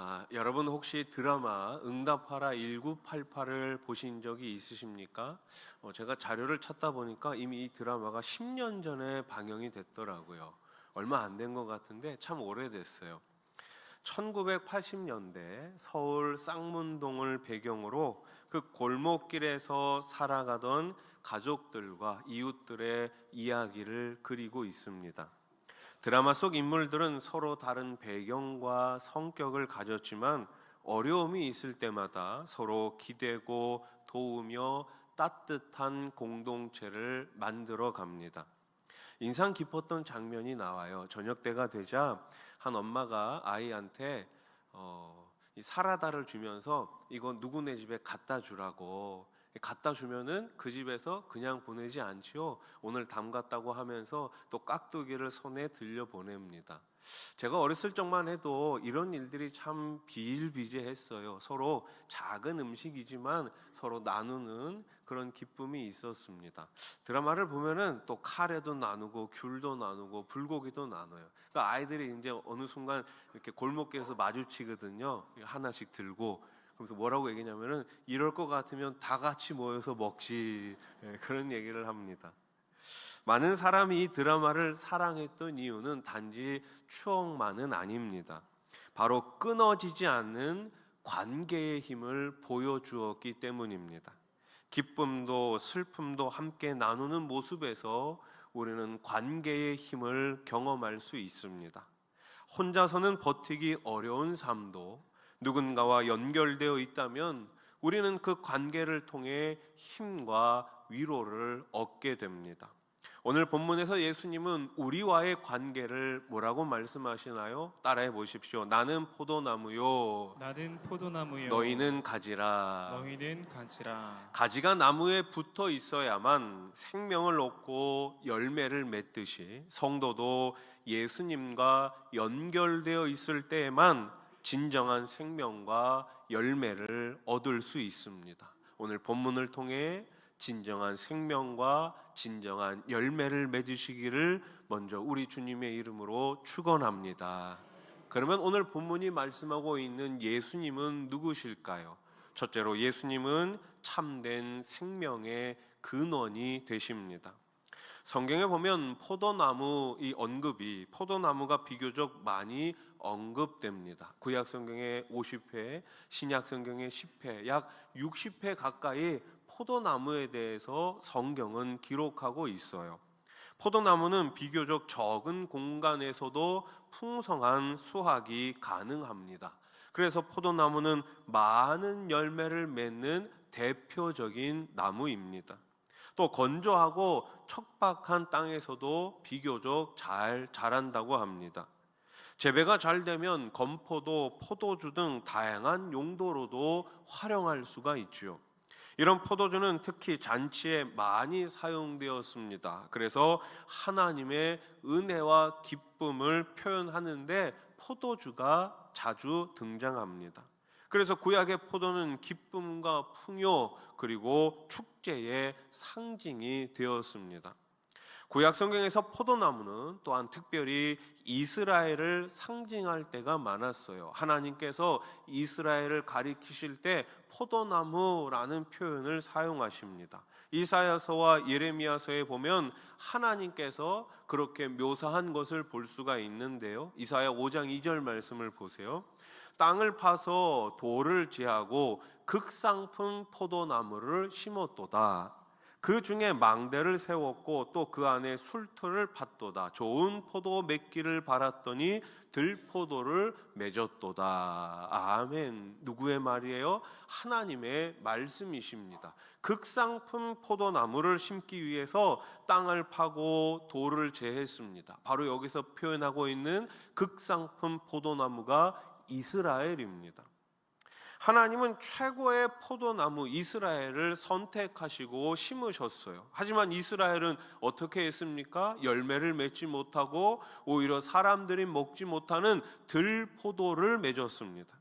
아, 여러분 혹시 드라마 응답하라 1988을 보신 적이 있으십니까? 어, 제가 자료를 찾다 보니까 이미 이 드라마가 10년 전에 방영이 됐더라고요. 얼마 안 된 것 같은데 참 오래됐어요. 1980년대 서울 쌍문동을 배경으로 그 골목길에서 살아가던 가족들과 이웃들의 이야기를 그리고 있습니다. 드라마 속 인물들은 서로 다른 배경과 성격을 가졌지만 어려움이 있을 때마다 서로 기대고 도우며 따뜻한 공동체를 만들어 갑니다. 인상 깊었던 장면이 나와요. 저녁 때가 되자 한 엄마가 아이한테 어, 이 사라다를 주면서 이거 누구네 집에 갖다 주라고 갖다 주면은 그 집에서 그냥 보내지 않지요. 오늘 담갔다고 하면서 또 깍두기를 손에 들려 보냅니다. 제가 어렸을 적만 해도 이런 일들이 참 비일비재했어요. 서로 작은 음식이지만 서로 나누는 그런 기쁨이 있었습니다. 드라마를 보면은 또 카레도 나누고 귤도 나누고 불고기도 나눠요. 그러니까 아이들이 이제 어느 순간 이렇게 골목길에서 마주치거든요. 하나씩 들고 그래서 뭐라고 얘기냐면은 이럴 것 같으면 다 같이 모여서 먹지 예, 그런 얘기를 합니다. 많은 사람이 이 드라마를 사랑했던 이유는 단지 추억만은 아닙니다. 바로 끊어지지 않는 관계의 힘을 보여주었기 때문입니다. 기쁨도 슬픔도 함께 나누는 모습에서 우리는 관계의 힘을 경험할 수 있습니다. 혼자서는 버티기 어려운 삶도 누군가와 연결되어 있다면 우리는 그 관계를 통해 힘과 위로를 얻게 됩니다. 오늘 본문에서 예수님은 우리와의 관계를 뭐라고 말씀하시나요? 따라해 보십시오. 나는 포도나무요. 나는 포도나무요 너희는 가지라. 너희는 가지라 가지가 나무에 붙어 있어야만 생명을 얻고 열매를 맺듯이 성도도 예수님과 연결되어 있을 때에만 진정한 생명과 열매를 얻을 수 있습니다. 오늘 본문을 통해 진정한 생명과 진정한 열매를 맺으시기를 먼저 우리 주님의 이름으로 축원합니다. 그러면 오늘 본문이 말씀하고 있는 예수님은 누구실까요? 첫째로 예수님은 참된 생명의 근원이 되십니다. 성경에 보면 포도나무 이 언급이 포도나무가 비교적 많이 언급됩니다. 구약 성경에 50회, 신약 성경에 10회, 약 60회 가까이 포도나무에 대해서 성경은 기록하고 있어요. 포도나무는 비교적 적은 공간에서도 풍성한 수확이 가능합니다. 그래서 포도나무는 많은 열매를 맺는 대표적인 나무입니다. 또 건조하고 척박한 땅에서도 비교적 잘 자란다고 합니다. 재배가 잘 되면 건포도, 포도주 등 다양한 용도로도 활용할 수가 있지요. 이런 포도주는 특히 잔치에 많이 사용되었습니다. 그래서 하나님의 은혜와 기쁨을 표현하는데 포도주가 자주 등장합니다. 그래서 구약의 포도는 기쁨과 풍요 그리고 축제의 상징이 되었습니다. 구약 성경에서 포도나무는 또한 특별히 이스라엘을 상징할 때가 많았어요. 하나님께서 이스라엘을 가리키실 때 포도나무라는 표현을 사용하십니다. 이사야서와 예레미야서에 보면 하나님께서 그렇게 묘사한 것을 볼 수가 있는데요. 이사야 5장 2절 말씀을 보세요. 땅을 파서 돌을 제하고 극상품 포도나무를 심었도다. 그 중에 망대를 세웠고 또 그 안에 술틀을 팠도다. 좋은 포도 맺기를 바랐더니 들포도를 맺었도다. 아멘. 누구의 말이에요? 하나님의 말씀이십니다. 극상품 포도나무를 심기 위해서 땅을 파고 돌을 제했습니다. 바로 여기서 표현하고 있는 극상품 포도나무가 이스라엘입니다. 하나님은 최고의 포도나무 이스라엘을 선택하시고 심으셨어요. 하지만 이스라엘은 어떻게 했습니까? 열매를 맺지 못하고 오히려 사람들이 먹지 못하는 들포도를 맺었습니다.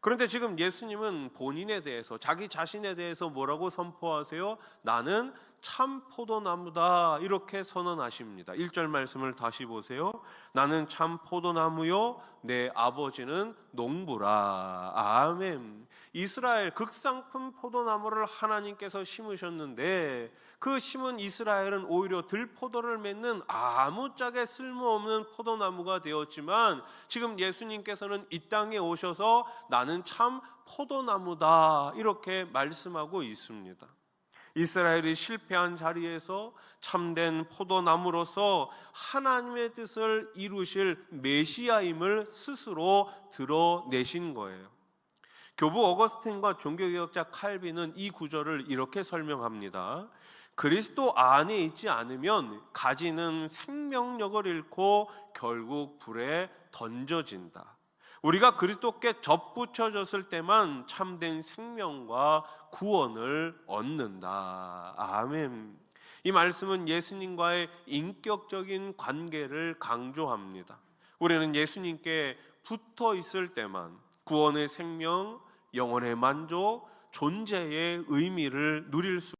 그런데 지금 예수님은 본인에 대해서 자기 자신에 대해서 뭐라고 선포하세요? 나는 참 포도나무다 이렇게 선언하십니다. 1절 말씀을 다시 보세요. 나는 참 포도나무요 내 아버지는 농부라. 아멘. 이스라엘 극상품 포도나무를 하나님께서 심으셨는데 그 심은 이스라엘은 오히려 들포도를 맺는 아무짝에 쓸모없는 포도나무가 되었지만 지금 예수님께서는 이 땅에 오셔서 나는 참 포도나무다 이렇게 말씀하고 있습니다. 이스라엘이 실패한 자리에서 참된 포도나무로서 하나님의 뜻을 이루실 메시아임을 스스로 드러내신 거예요. 교부 어거스틴과 종교개혁자 칼빈은 이 구절을 이렇게 설명합니다. 그리스도 안에 있지 않으면 가지는 생명력을 잃고 결국 불에 던져진다. 우리가 그리스도께 접붙여졌을 때만 참된 생명과 구원을 얻는다. 아멘. 이 말씀은 예수님과의 인격적인 관계를 강조합니다. 우리는 예수님께 붙어 있을 때만 구원의 생명, 영혼의 만족, 존재의 의미를 누릴 수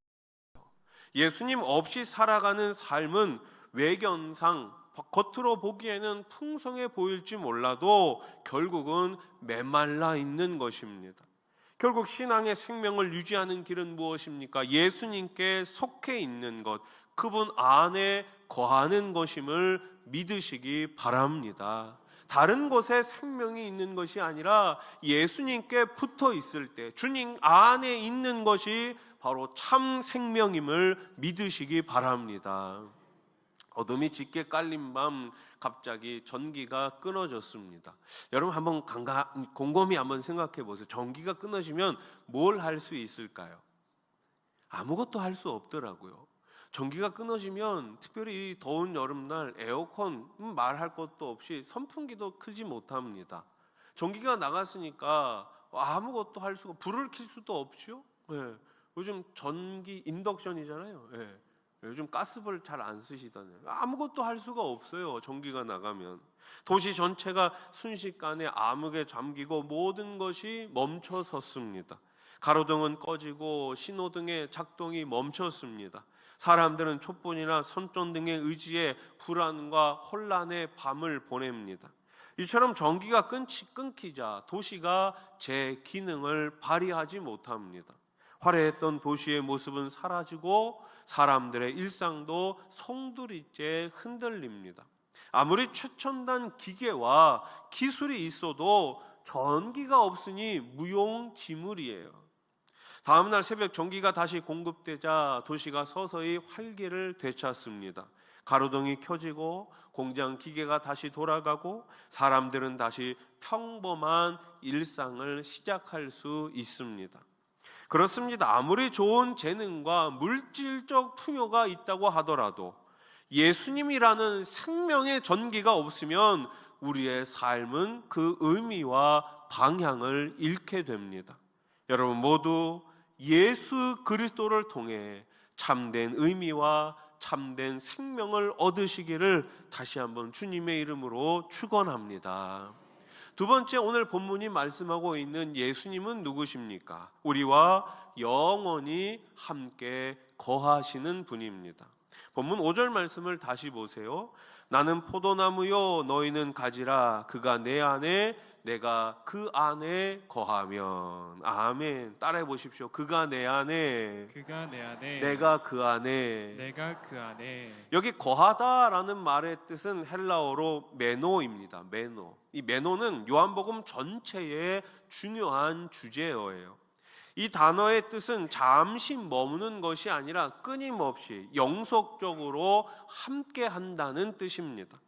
예수님 없이 살아가는 삶은 외견상 겉으로 보기에는 풍성해 보일지 몰라도 결국은 메말라 있는 것입니다. 결국 신앙의 생명을 유지하는 길은 무엇입니까? 예수님께 속해 있는 것, 그분 안에 거하는 것임을 믿으시기 바랍니다. 다른 곳에 생명이 있는 것이 아니라 예수님께 붙어 있을 때 주님 안에 있는 것이 바로 참 생명임을 믿으시기 바랍니다. 어둠이 짙게 깔린 밤 갑자기 전기가 끊어졌습니다. 여러분 한번 간가, 곰곰이 한번 생각해 보세요. 전기가 끊어지면 뭘 할 수 있을까요? 아무것도 할 수 없더라고요. 전기가 끊어지면 특별히 이 더운 여름날 에어컨 음, 말할 것도 없이 선풍기도 크지 못합니다. 전기가 나갔으니까 아무것도 할 수가 불을 켤 수도 없죠. 예. 요즘 전기 인덕션이잖아요. 예. 요즘 가스불 잘 안 쓰시다네요. 아무것도 할 수가 없어요. 전기가 나가면 도시 전체가 순식간에 암흑에 잠기고 모든 것이 멈춰 섰습니다. 가로등은 꺼지고 신호등의 작동이 멈췄습니다. 사람들은 촛불이나 손전등의 의지에 불안과 혼란의 밤을 보냅니다. 이처럼 전기가 끊기, 끊기자 도시가 제 기능을 발휘하지 못합니다. 화려했던 도시의 모습은 사라지고 사람들의 일상도 송두리째 흔들립니다. 아무리 최첨단 기계와 기술이 있어도 전기가 없으니 무용지물이에요. 다음 날 새벽 전기가 다시 공급되자 도시가 서서히 활기를 되찾습니다. 가로등이 켜지고 공장 기계가 다시 돌아가고 사람들은 다시 평범한 일상을 시작할 수 있습니다. 그렇습니다. 아무리 좋은 재능과 물질적 풍요가 있다고 하더라도 예수님이라는 생명의 전기가 없으면 우리의 삶은 그 의미와 방향을 잃게 됩니다. 여러분 모두 예수 그리스도를 통해 참된 의미와 참된 생명을 얻으시기를 다시 한번 주님의 이름으로 축원합니다. 두 번째 오늘 본문이 말씀하고 있는 예수님은 누구십니까? 우리와 영원히 함께 거하시는 분입니다. 본문 5절 말씀을 다시 보세요. 나는 포도나무요 너희는 가지라 그가 내 안에 내가 그 안에 거하면 아멘 따라해 보십시오. 그가 내 안에 그가 내 안에 내가 그 안에 내가 그 안에 여기 거하다라는 말의 뜻은 헬라어로 메노입니다. 메노. 이 메노는 요한복음 전체의 중요한 주제어예요. 이 단어의 뜻은 잠시 머무는 것이 아니라 끊임없이 영속적으로 함께 한다는 뜻입니다.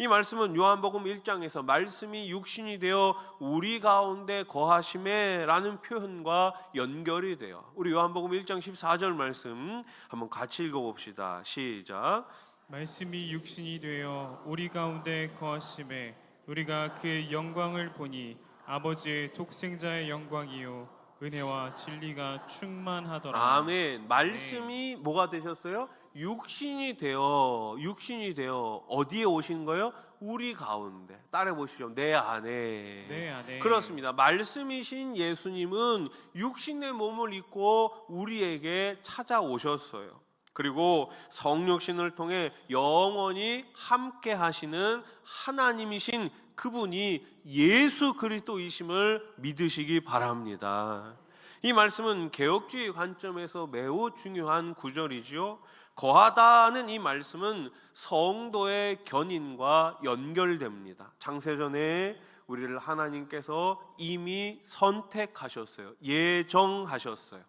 이 말씀은 요한복음 1장에서 말씀이 육신이 되어 우리 가운데 거하심에라는 표현과 연결이 돼요. 우리 요한복음 1장 14절 말씀 한번 같이 읽어 봅시다. 시작. 말씀이 육신이 되어 우리 가운데 거하심에 우리가 그의 영광을 보니 아버지의 독생자의 영광이요 은혜와 진리가 충만하더라. 아멘. 말씀이 뭐가 되셨어요? 육신이 되어 육신이 되어 어디에 오신 거예요? 우리 가운데. 따라 보시죠. 내 안에. 내 안에 그렇습니다. 말씀이신 예수님은 육신의 몸을 입고 우리에게 찾아오셨어요. 그리고 성육신을 통해 영원히 함께 하시는 하나님이신 그분이 예수 그리스도이심을 믿으시기 바랍니다. 이 말씀은 개혁주의 관점에서 매우 중요한 구절이지요. 거하다는 이 말씀은 성도의 견인과 연결됩니다. 창세전에 우리를 하나님께서 이미 선택하셨어요. 예정하셨어요.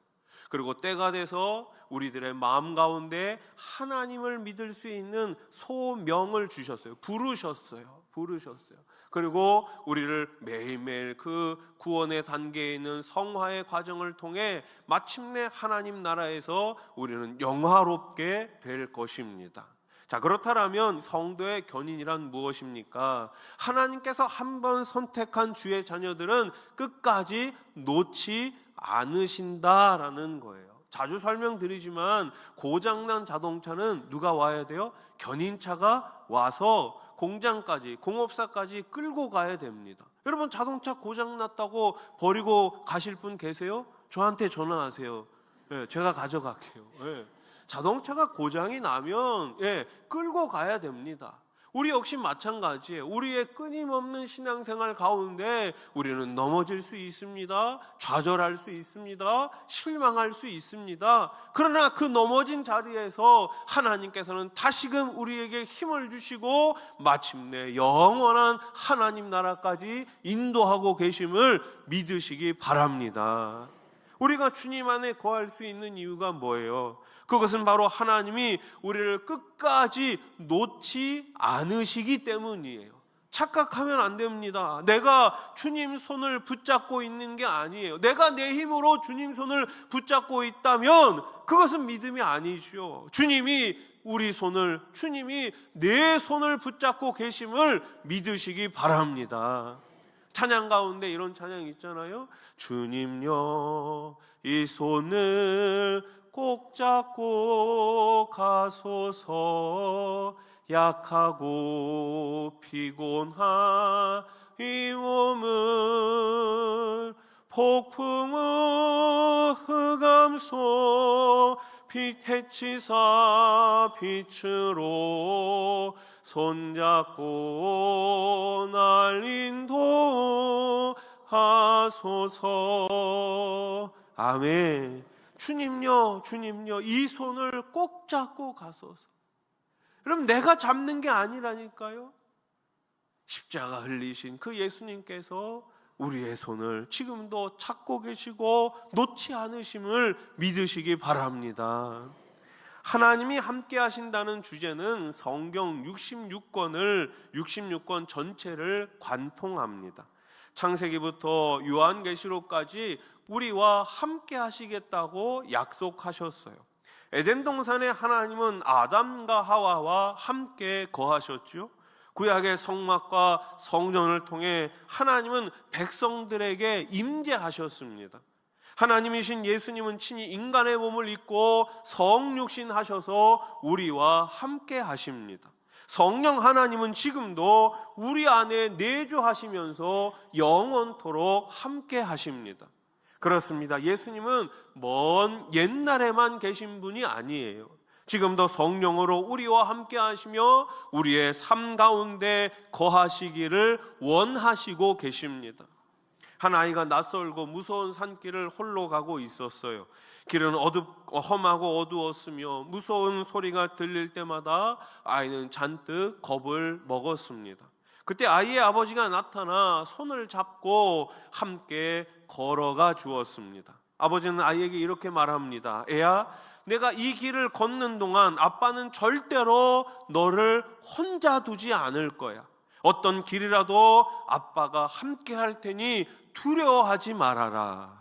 그리고 때가 돼서 우리들의 마음 가운데 하나님을 믿을 수 있는 소명을 주셨어요. 부르셨어요. 부르셨어요. 그리고 우리를 매일매일 그 구원의 단계에 있는 성화의 과정을 통해 마침내 하나님 나라에서 우리는 영화롭게 될 것입니다. 자, 그렇다면 성도의 견인이란 무엇입니까? 하나님께서 한 번 선택한 주의 자녀들은 끝까지 놓지 않으신다라는 거예요. 자주 설명드리지만 고장난 자동차는 누가 와야 돼요? 견인차가 와서 공장까지 공업사까지 끌고 가야 됩니다. 여러분 자동차 고장 났다고 버리고 가실 분 계세요? 저한테 전화하세요. 예, 제가 가져갈게요. 예. 자동차가 고장이 나면 예, 끌고 가야 됩니다. 우리 역시 마찬가지예요. 우리의 끊임없는 신앙생활 가운데 우리는 넘어질 수 있습니다. 좌절할 수 있습니다. 실망할 수 있습니다. 그러나 그 넘어진 자리에서 하나님께서는 다시금 우리에게 힘을 주시고 마침내 영원한 하나님 나라까지 인도하고 계심을 믿으시기 바랍니다. 우리가 주님 안에 거할 수 있는 이유가 뭐예요? 그것은 바로 하나님이 우리를 끝까지 놓지 않으시기 때문이에요. 착각하면 안 됩니다. 내가 주님 손을 붙잡고 있는 게 아니에요. 내가 내 힘으로 주님 손을 붙잡고 있다면 그것은 믿음이 아니죠. 주님이 우리 손을, 주님이 내 손을 붙잡고 계심을 믿으시기 바랍니다. 찬양 가운데 이런 찬양 있잖아요. 주님여, 이 손을 꼭 잡고 가소서 약하고 피곤한 이 몸을 폭풍의 흑암소 빛 해치사 빛으로 손잡고 날 인도하소서. 아멘 주님요 주님요 이 손을 꼭 잡고 가소서 그럼 내가 잡는 게 아니라니까요 십자가 흘리신 그 예수님께서 우리의 손을 지금도 찾고 계시고 놓지 않으심을 믿으시기 바랍니다. 하나님이 함께 하신다는 주제는 성경 66권을 66권 전체를 관통합니다. 창세기부터 요한계시록까지 우리와 함께 하시겠다고 약속하셨어요. 에덴 동산에 하나님은 아담과 하와와 함께 거하셨죠. 구약의 성막과 성전을 통해 하나님은 백성들에게 임재하셨습니다. 하나님이신 예수님은 친히 인간의 몸을 입고 성육신 하셔서 우리와 함께 하십니다. 성령 하나님은 지금도 우리 안에 내주하시면서 영원토록 함께 하십니다. 그렇습니다. 예수님은 먼 옛날에만 계신 분이 아니에요. 지금도 성령으로 우리와 함께 하시며 우리의 삶 가운데 거하시기를 원하시고 계십니다. 한 아이가 낯설고 무서운 산길을 홀로 가고 있었어요. 길은 어둡, 험하고 어두웠으며 무서운 소리가 들릴 때마다 아이는 잔뜩 겁을 먹었습니다. 그때 아이의 아버지가 나타나 손을 잡고 함께 걸어가 주었습니다. 아버지는 아이에게 이렇게 말합니다. 애야, 내가 이 길을 걷는 동안 아빠는 절대로 너를 혼자 두지 않을 거야. 어떤 길이라도 아빠가 함께 할 테니 두려워하지 말아라.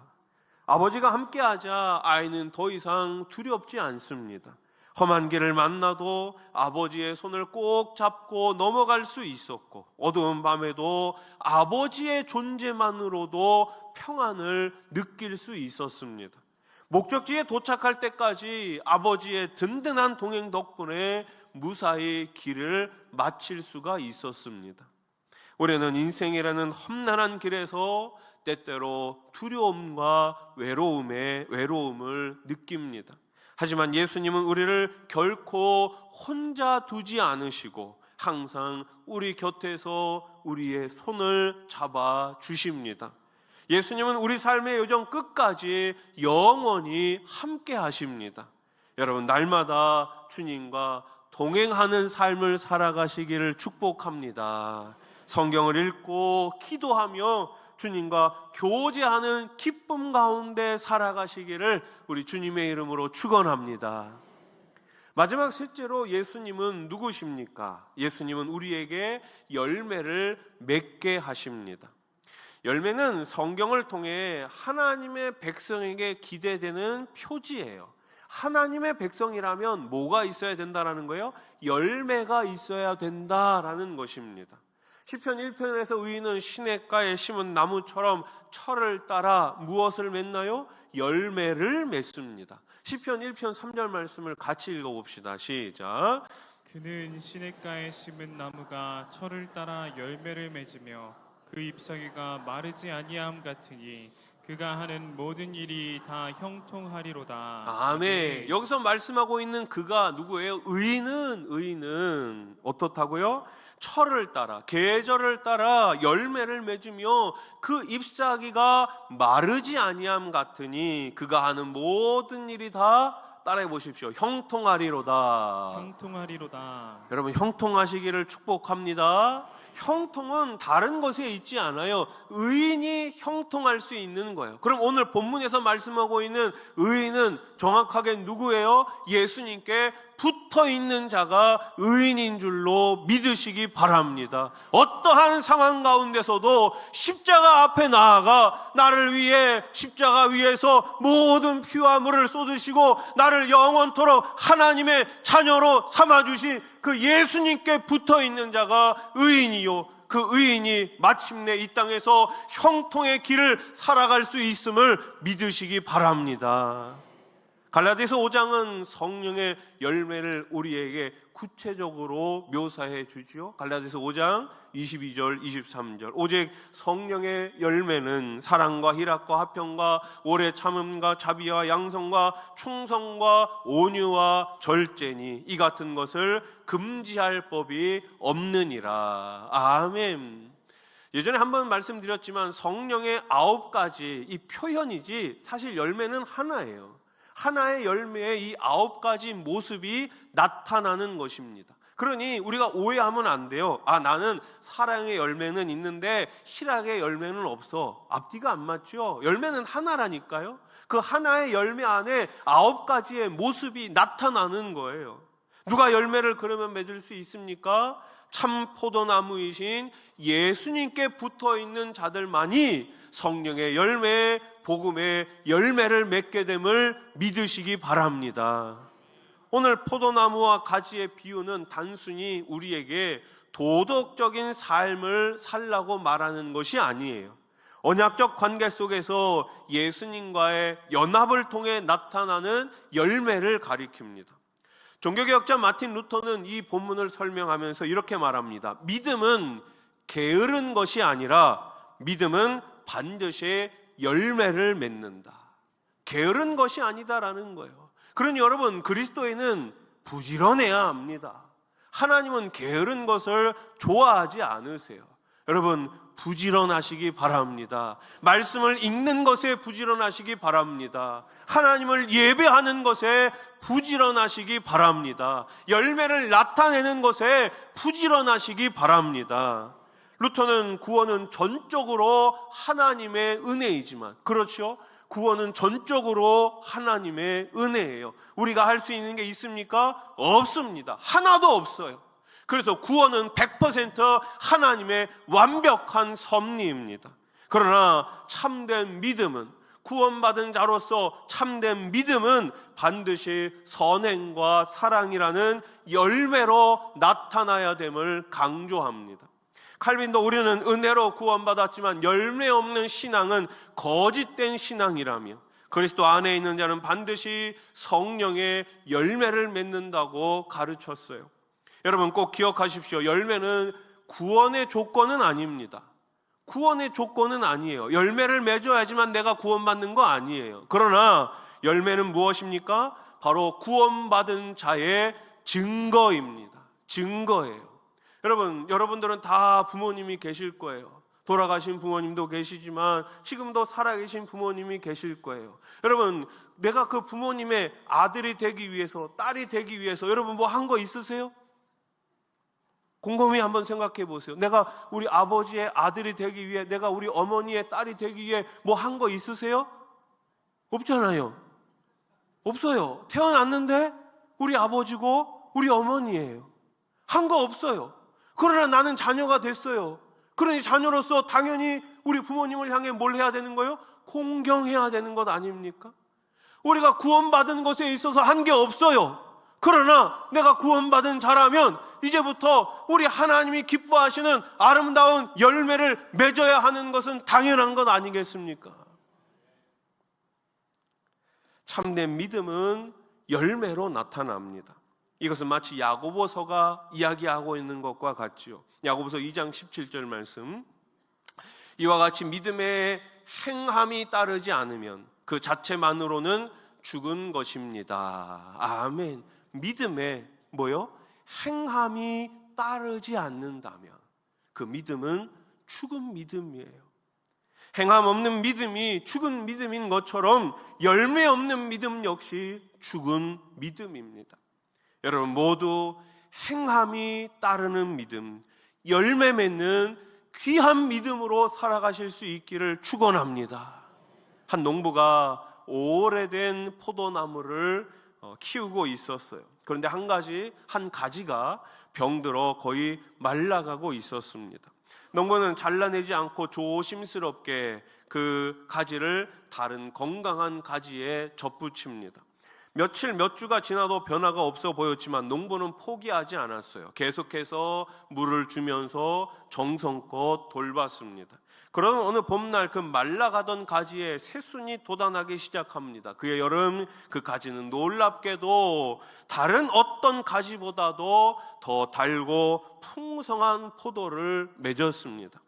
아버지가 함께 하자 아이는 더 이상 두렵지 않습니다. 험한 길을 만나도 아버지의 손을 꼭 잡고 넘어갈 수 있었고 어두운 밤에도 아버지의 존재만으로도 평안을 느낄 수 있었습니다. 목적지에 도착할 때까지 아버지의 든든한 동행 덕분에 무사히 길을 마칠 수가 있었습니다. 우리는 인생이라는 험난한 길에서 때때로 두려움과 외로움의 외로움을 느낍니다. 하지만 예수님은 우리를 결코 혼자 두지 않으시고 항상 우리 곁에서 우리의 손을 잡아 주십니다. 예수님은 우리 삶의 요정 끝까지 영원히 함께 하십니다. 여러분, 날마다 주님과 동행하는 삶을 살아가시기를 축복합니다. 성경을 읽고 기도하며 주님과 교제하는 기쁨 가운데 살아가시기를 우리 주님의 이름으로 축원합니다. 마지막 셋째로 예수님은 누구십니까? 예수님은 우리에게 열매를 맺게 하십니다. 열매는 성경을 통해 하나님의 백성에게 기대되는 표지예요. 하나님의 백성이라면 뭐가 있어야 된다라는 거예요? 열매가 있어야 된다라는 것입니다. 시편 1편에서 의인은 시냇가에 심은 나무처럼 철을 따라 무엇을 맺나요? 열매를 맺습니다. 시편 1편 3절 말씀을 같이 읽어 봅시다. 시작. 그는 시냇가에 심은 나무가 철을 따라 열매를 맺으며 그 잎사귀가 마르지 아니함 같으니 그가 하는 모든 일이 다 형통하리로다. 아멘. 여기서 말씀하고 있는 그가 누구예요? 의인은 의인은 어떻다고요? 철을 따라 계절을 따라 열매를 맺으며 그 잎사귀가 마르지 아니함 같으니 그가 하는 모든 일이 다 따라해 보십시오. 형통하리로다. 형통하리로다. 여러분 형통하시기를 축복합니다. 형통은 다른 것에 있지 않아요. 의인이 형통할 수 있는 거예요. 그럼 오늘 본문에서 말씀하고 있는 의인은 정확하게 누구예요? 예수님께 붙어 있는 자가 의인인 줄로 믿으시기 바랍니다. 어떠한 상황 가운데서도 십자가 앞에 나아가 나를 위해 십자가 위에서 모든 피와 물을 쏟으시고 나를 영원토록 하나님의 자녀로 삼아주신 그 예수님께 붙어 있는 자가 의인이요. 그 의인이 마침내 이 땅에서 형통의 길을 살아갈 수 있음을 믿으시기 바랍니다. 갈라디아서 5장은 성령의 열매를 우리에게 구체적으로 묘사해 주지요. 갈라디아서 5장 22절, 23절. 오직 성령의 열매는 사랑과 희락과 화평과 오래 참음과 자비와 양성과 충성과 온유와 절제니 이 같은 것을 금지할 법이 없느니라. 아멘. 예전에 한번 말씀드렸지만 성령의 아홉 가지 이 표현이지 사실 열매는 하나예요. 하나의 열매의 이 아홉 가지 모습이 나타나는 것입니다. 그러니 우리가 오해하면 안 돼요. 아, 나는 사랑의 열매는 있는데 희락의 열매는 없어. 앞뒤가 안 맞죠? 열매는 하나라니까요. 그 하나의 열매 안에 아홉 가지의 모습이 나타나는 거예요. 누가 열매를 그러면 맺을 수 있습니까? 참 포도나무이신 예수님께 붙어 있는 자들만이 성령의 열매, 복음의 열매를 맺게 됨을 믿으시기 바랍니다. 오늘 포도나무와 가지의 비유는 단순히 우리에게 도덕적인 삶을 살라고 말하는 것이 아니에요. 언약적 관계 속에서 예수님과의 연합을 통해 나타나는 열매를 가리킵니다. 종교개혁자 마틴 루터는 이 본문을 설명하면서 이렇게 말합니다. 믿음은 게으른 것이 아니라 믿음은 반드시 열매를 맺는다. 게으른 것이 아니다라는 거예요. 그러니 여러분 그리스도인은 부지런해야 합니다. 하나님은 게으른 것을 좋아하지 않으세요. 여러분 부지런하시기 바랍니다. 말씀을 읽는 것에 부지런하시기 바랍니다. 하나님을 예배하는 것에 부지런하시기 바랍니다. 열매를 나타내는 것에 부지런하시기 바랍니다. 루터는 구원은 전적으로 하나님의 은혜이지만 그렇죠? 구원은 전적으로 하나님의 은혜예요. 우리가 할 수 있는 게 있습니까? 없습니다. 하나도 없어요. 그래서 구원은 100% 하나님의 완벽한 섭리입니다. 그러나 참된 믿음은 구원받은 자로서 참된 믿음은 반드시 선행과 사랑이라는 열매로 나타나야 됨을 강조합니다. 칼빈도 우리는 은혜로 구원받았지만 열매 없는 신앙은 거짓된 신앙이라며 그리스도 안에 있는 자는 반드시 성령의 열매를 맺는다고 가르쳤어요. 여러분 꼭 기억하십시오. 열매는 구원의 조건은 아닙니다. 구원의 조건은 아니에요. 열매를 맺어야지만 내가 구원받는 거 아니에요. 그러나 열매는 무엇입니까? 바로 구원받은 자의 증거입니다. 증거예요. 여러분, 여러분들은 다 부모님이 계실 거예요. 돌아가신 부모님도 계시지만 지금도 살아계신 부모님이 계실 거예요. 여러분, 내가 그 부모님의 아들이 되기 위해서, 딸이 되기 위해서 여러분 뭐 한 거 있으세요? 곰곰이 한번 생각해 보세요. 내가 우리 아버지의 아들이 되기 위해, 내가 우리 어머니의 딸이 되기 위해 뭐 한 거 있으세요? 없잖아요. 없어요. 태어났는데 우리 아버지고 우리 어머니예요. 한 거 없어요. 그러나 나는 자녀가 됐어요. 그러니 자녀로서 당연히 우리 부모님을 향해 뭘 해야 되는 거예요? 공경해야 되는 것 아닙니까? 우리가 구원받은 것에 있어서 한 게 없어요. 그러나 내가 구원받은 자라면 이제부터 우리 하나님이 기뻐하시는 아름다운 열매를 맺어야 하는 것은 당연한 것 아니겠습니까? 참된 믿음은 열매로 나타납니다. 이것은 마치 야고보서가 이야기하고 있는 것과 같지요. 야고보서 2장 17절 말씀. 이와 같이 믿음의 행함이 따르지 않으면 그 자체만으로는 죽은 것입니다. 아멘. 믿음에 뭐요? 행함이 따르지 않는다면 그 믿음은 죽은 믿음이에요. 행함 없는 믿음이 죽은 믿음인 것처럼 열매 없는 믿음 역시 죽은 믿음입니다. 여러분 모두 행함이 따르는 믿음, 열매 맺는 귀한 믿음으로 살아가실 수 있기를 축원합니다. 한 농부가 오래된 포도나무를 어, 키우고 있었어요. 그런데 한 가지 한 가지가 병들어 거의 말라가고 있었습니다. 농부는 잘라내지 않고 조심스럽게 그 가지를 다른 건강한 가지에 접붙입니다. 며칠 몇 주가 지나도 변화가 없어 보였지만 농부는 포기하지 않았어요. 계속해서 물을 주면서 정성껏 돌봤습니다. 그러던 어느 봄날 그 말라가던 가지에 새순이 돋아나기 시작합니다. 그의 여름 그 가지는 놀랍게도 다른 어떤 가지보다도 더 달고 풍성한 포도를 맺었습니다.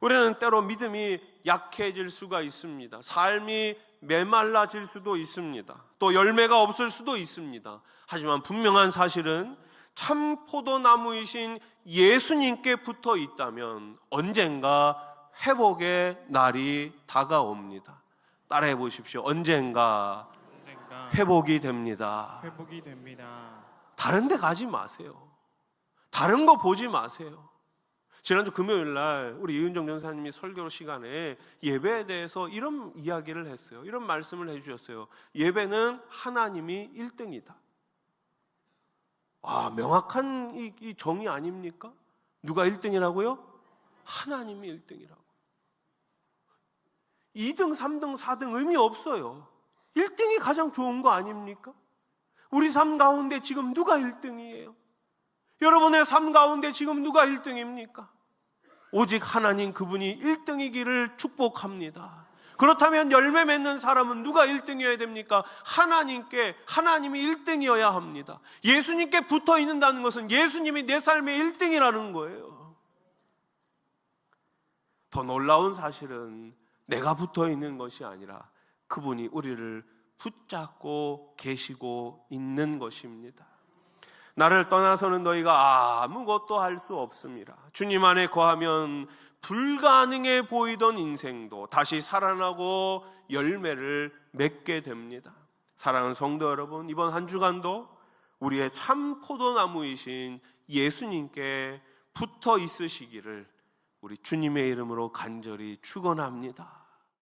우리는 때로 믿음이 약해질 수가 있습니다. 삶이 메말라질 수도 있습니다. 또 열매가 없을 수도 있습니다. 하지만 분명한 사실은 참 포도나무이신 예수님께 붙어 있다면 언젠가 회복의 날이 다가옵니다. 따라해 보십시오. 언젠가 언젠가 회복이 됩니다. 회복이 됩니다. 다른 데 가지 마세요. 다른 거 보지 마세요. 지난주 금요일 날 우리 이은정 전사님이 설교 시간에 예배에 대해서 이런 이야기를 했어요. 이런 말씀을 해 주셨어요. 예배는 하나님이 1등이다. 아, 명확한 이, 이 정의 아닙니까? 누가 1등이라고요? 하나님이 1등이라고. 2등, 3등, 4등 의미 없어요. 1등이 가장 좋은 거 아닙니까? 우리 삶 가운데 지금 누가 1등이에요? 여러분의 삶 가운데 지금 누가 1등입니까? 오직 하나님 그분이 1등이기를 축복합니다. 그렇다면 열매 맺는 사람은 누가 1등이어야 됩니까? 하나님께, 하나님이 1등이어야 합니다. 예수님께 붙어 있는다는 것은 예수님이 내 삶의 1등이라는 거예요. 더 놀라운 사실은 내가 붙어 있는 것이 아니라 그분이 우리를 붙잡고 계시고 있는 것입니다. 나를 떠나서는 너희가 아무것도 할 수 없습니다. 주님 안에 거하면 불가능해 보이던 인생도 다시 살아나고 열매를 맺게 됩니다. 사랑하는 성도 여러분, 이번 한 주간도 우리의 참 포도나무이신 예수님께 붙어 있으시기를 우리 주님의 이름으로 간절히 축원합니다.